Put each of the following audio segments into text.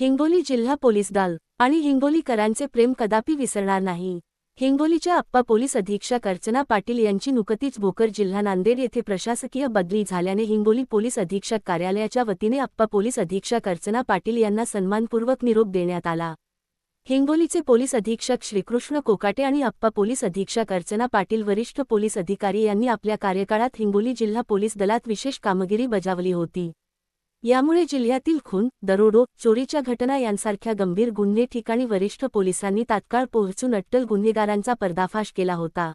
हिंगोली जिल्हा पोलीस दल आणि हिंगोलीकरांचे प्रेम कदापि विसरणार नाही. हिंगोलीच्या अप्पा पोलीस अधीक्षक अर्चना पाटील यांची नुकतीच भोकर जिल्हा नांदेड येथे प्रशासकीय बदली झाल्याने हिंगोली पोलीस अधीक्षक कार्यालयाच्या वतीने अप्पा पोलीस अधीक्षक अर्चना पाटील यांना सन्मानपूर्वक निरोप देण्यात आला. हिंगोलीचे पोलीस अधीक्षक श्रीकृष्ण कोकाटे आणि अप्पा पोलीस अधीक्षक अर्चना पाटील वरिष्ठ पोलीस अधिकारी यांनी आपल्या कार्यकाळात हिंगोली जिल्हा पोलीस दलात विशेष कामगिरी बजावली होती. यामुळे जिल्ह्यातील खून दरोडो चोरीच्या घटना यांसारख्या गंभीर गुन्हे ठिकाणी वरिष्ठ पोलिसांनी तात्काळ पोहोचून अट्टल गुन्हेगारांचा पर्दाफाश केला होता.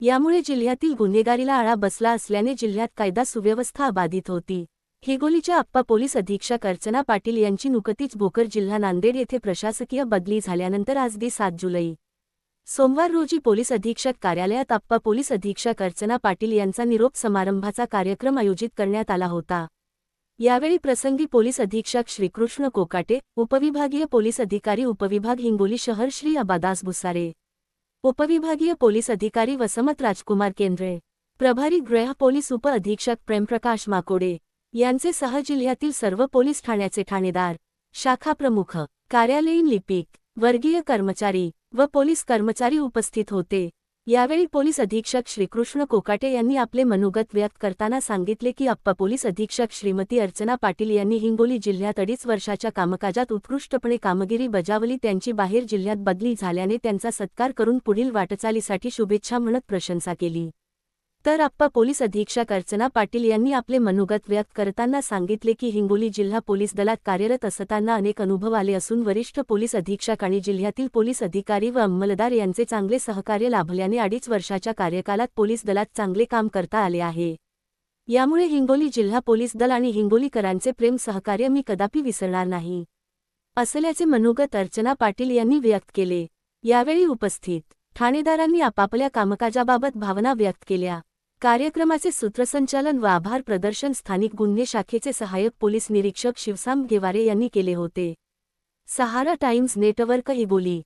यामुळे जिल्ह्यातील गुन्हेगारीला आळा बसला असल्याने जिल्ह्यात कायदा सुव्यवस्था अबाधित होती. हिगोलीच्या अप्पा पोलीस अधीक्षक अर्चना पाटील यांची नुकतीच भोकर जिल्हा नांदेड येथे प्रशासकीय बदली झाल्यानंतर आज दि सात जुलै. सोमवार रोजी पोलीस अधीक्षक कार्यालयात अप्पा पोलीस अधीक्षक अर्चना पाटील यांचा निरोप समारंभाचा कार्यक्रम आयोजित करण्यात आला होता. यावेळी प्रसंगी पोलीस अधीक्षक श्रीकृष्ण कोकाटे उपविभागीय पोलीस अधिकारी उपविभाग हिंगोली शहर श्री अबादास भुसारे उपविभागीय पोलीस अधिकारी वसमत राजकुमार केंद्रे प्रभारी गृह पोलीस उप अधीक्षक प्रेमप्रकाश माकोडे यांचे सह जिल्ह्यातील सर्व पोलीस ठाण्याचे ठाणेदार शाखा प्रमुख कार्यालयीन लिपिक वर्गीय कर्मचारी व पोलीस कर्मचारी उपस्थित होते. यावेळी पोलीस अधीक्षक श्रीकृष्ण कोकाटे यांनी आपले मनोगत व्यक्त करताना सांगितले की अप्पा पोलीस अधीक्षक श्रीमती अर्चना पाटील यांनी हिंगोली जिल्ह्यात अडीच वर्षाच्या कामकाजात उत्कृष्टपणे कामगिरी बजावली त्यांची बाहेर जिल्ह्यात बदली झाल्याने त्यांचा सत्कार करून पुढील वाटचालीसाठी शुभेच्छा म्हणत प्रशंसा केली. तर आप्पा पोलीस अधीक्षक अर्चना पाटील यांनी आपले मनोगत व्यक्त करताना सांगितले की हिंगोली जिल्हा पोलीस दलात कार्यरत असताना अनेक अनुभव आले असून वरिष्ठ पोलीस अधीक्षक आणि जिल्ह्यातील पोलीस अधिकारी व अंमलदार यांचे चांगले सहकार्य लाभल्याने अडीच वर्षाच्या कार्यकालात पोलीस दलात चांगले काम करता आले आहे. यामुळे हिंगोली जिल्हा पोलीस दल आणि हिंगोलीकरांचे प्रेम सहकार्य मी कदापि विसरणार नाही. असल्याचे मनोगत अर्चना पाटील यांनी व्यक्त केले. यावेळी उपस्थित ठाणेदारांनी आपापल्या कामकाजाबाबत भावना व्यक्त केल्या. कार्यक्रमाचे सूत्रसंचालन व आभार प्रदर्शन स्थानिक गुन्हे शाखेचे सहाय्यक पोलीस निरीक्षक शिवसाम गेवारे यांनी केले होते. सहारा टाइम्स नेटवर्क बोली.